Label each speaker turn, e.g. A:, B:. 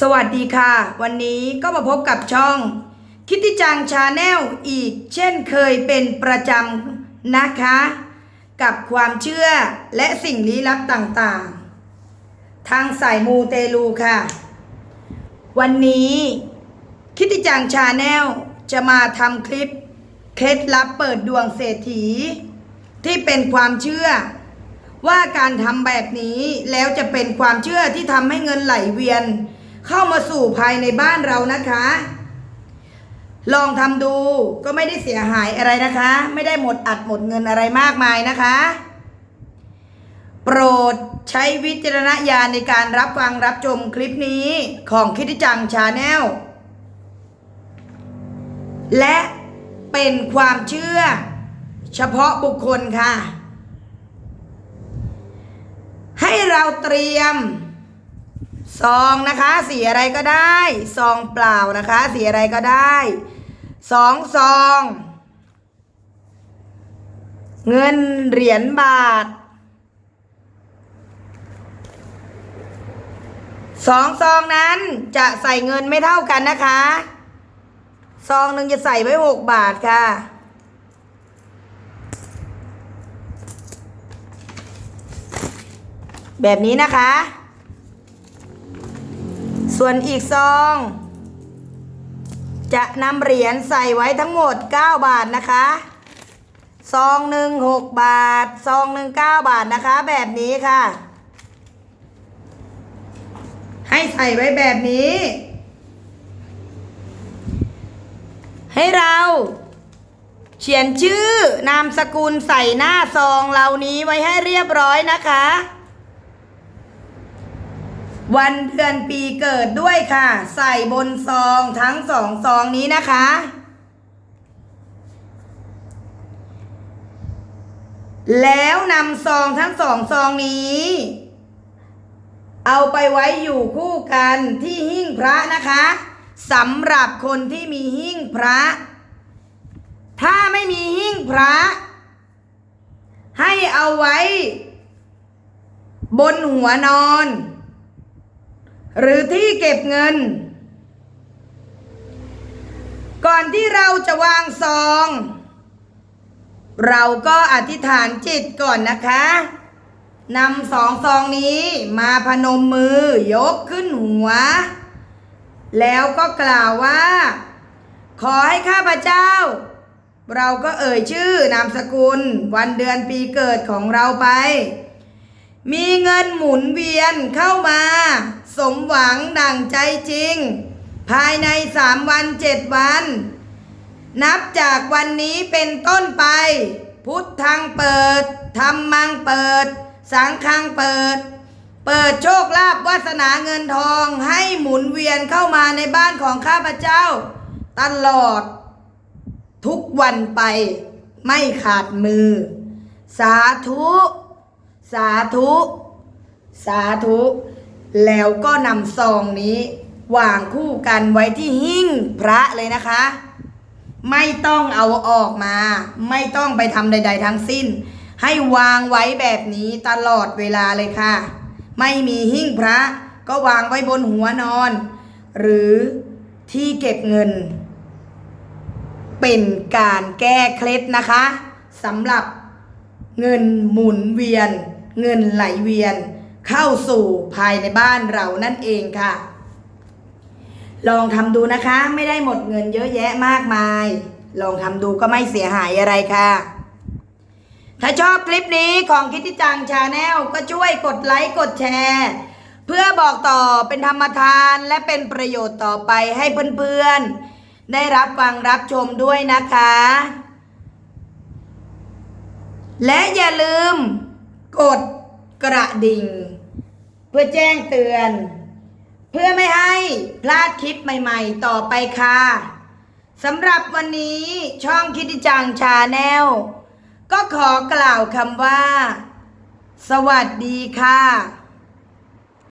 A: สวัสดีค่ะ วันนี้ก็มาพบกับช่อง คิตติจังชาแนลอีกเช่นเคยเป็นประจำนะคะ กับความเชื่อและสิ่งลี้ลับต่างๆ ทางสายมูเตลูค่ะ วันนี้ คิตติจังชาแนลจะมาทำคลิป เคล็ดลับเปิดดวงเศรษฐี ที่เป็นความเชื่อว่าการทำแบบนี้แล้วจะเป็นความเชื่อที่ทำให้เงินไหลเวียน เข้ามาสู่ภายในบ้านเรานะคะ ลองทำดูก็ไม่ได้เสียหายอะไรนะคะ ไม่ได้หมดอัดหมดเงินอะไรมากมายนะคะ โปรดใช้วิจารณญาณในการรับฟังรับชมคลิปนี้ของคิดจังชาแนลและเป็นความเชื่อ เฉพาะบุคคลค่ะ ให้เราเตรียม ซองนะคะสีอะไรก็ได้ซองเปล่านะคะสีอะไรก็ได้สองซอง เงินเหรียญบาทสองซองนั้นจะใส่เงินไม่เท่ากันนะคะซองหนึ่งจะใส่ไว้หกบาทค่ะแบบนี้นะคะ ส่วนอีกซอง จะนำเหรียญใส่ไว้ทั้งหมด 9 บาทนะคะซองหนึ่งหกบาทซองหนึ่งเก้าบาทนะคะ แบบนี้ค่ะ ให้ใส่ไว้แบบนี้ ให้เราเขียนชื่อนามสกุลใส่หน้าซองเหล่านี้ไว้ให้เรียบร้อยนะคะ วันเดือนปีเกิดด้วยค่ะ ใส่บนซองทั้งสองซองนี้นะคะ แล้วนำซองทั้งสองซองนี้ เอาไปไว้อยู่คู่กันที่หิ้งพระนะคะสำหรับคนที่มีหิ้งพระ ถ้าไม่มีหิ้งพระ ให้เอาไว้ บนหัวนอน หรือที่เก็บเงิน ก่อนที่เราจะวางซอง เราก็อธิษฐานจิตก่อนนะคะนำสองซองนี้มาพนมมือยกขึ้นหัว แล้วก็กล่าวว่า ขอให้ข้าพเจ้า เราก็เอ่ยชื่อนามสกุล วันเดือนปีเกิดของเราไป มีเงินหมุนเวียนเข้ามา สมหวังดั่งใจจริง ภายในสามวันเจ็ดวัน นับจากวันนี้เป็นต้นไป พุทธังเปิดธรรมังเปิด สังฆังเปิด เปิดโชคลาภวาสนาเงินทองให้หมุนเวียนเข้ามาในบ้านของข้าพเจ้า ตลอด ทุกวันไปไม่ขาดมือ สาธุ สาธุ สาธุ แล้วก็นำซองนี้ วางคู่กันไว้ที่หิ้งพระเลยนะคะ ไม่ต้องเอาออกมา ไม่ต้องไปทำใด ๆ ทั้งสิ้น ให้วางไว้แบบนี้ตลอดเวลาเลยค่ะ ไม่มีหิ้งพระ ก็วางไว้บนหัวนอน หรือที่เก็บเงิน เป็นการแก้เคล็ดนะคะสำหรับเงินหมุนเวียน เงินไหลเวียน เข้าสู่ภายในบ้านเรานั่นเองค่ะ ลองทำดูนะคะ ไม่ได้หมดเงินเยอะแยะมากมาย ลองทำดูก็ไม่เสียหายอะไรค่ะ ถ้าชอบคลิปนี้ของคิดที่จังชาแนลก็ช่วยกดไลค์กดแชร์เพื่อบอกต่อเป็นธรรมทานและเป็นประโยชน์ต่อไปให้เพื่อนๆ ได้รับฟังรับชมด้วยนะคะ และอย่าลืมกด ระดิ่ง เพื่อแจ้งเตือน เพื่อไม่ให้พลาดคลิปใหม่ๆ ต่อไปค่ะสำหรับวันนี้ช่องคิดจังชาแนลก็ขอกล่าวคำว่า สวัสดีค่ะ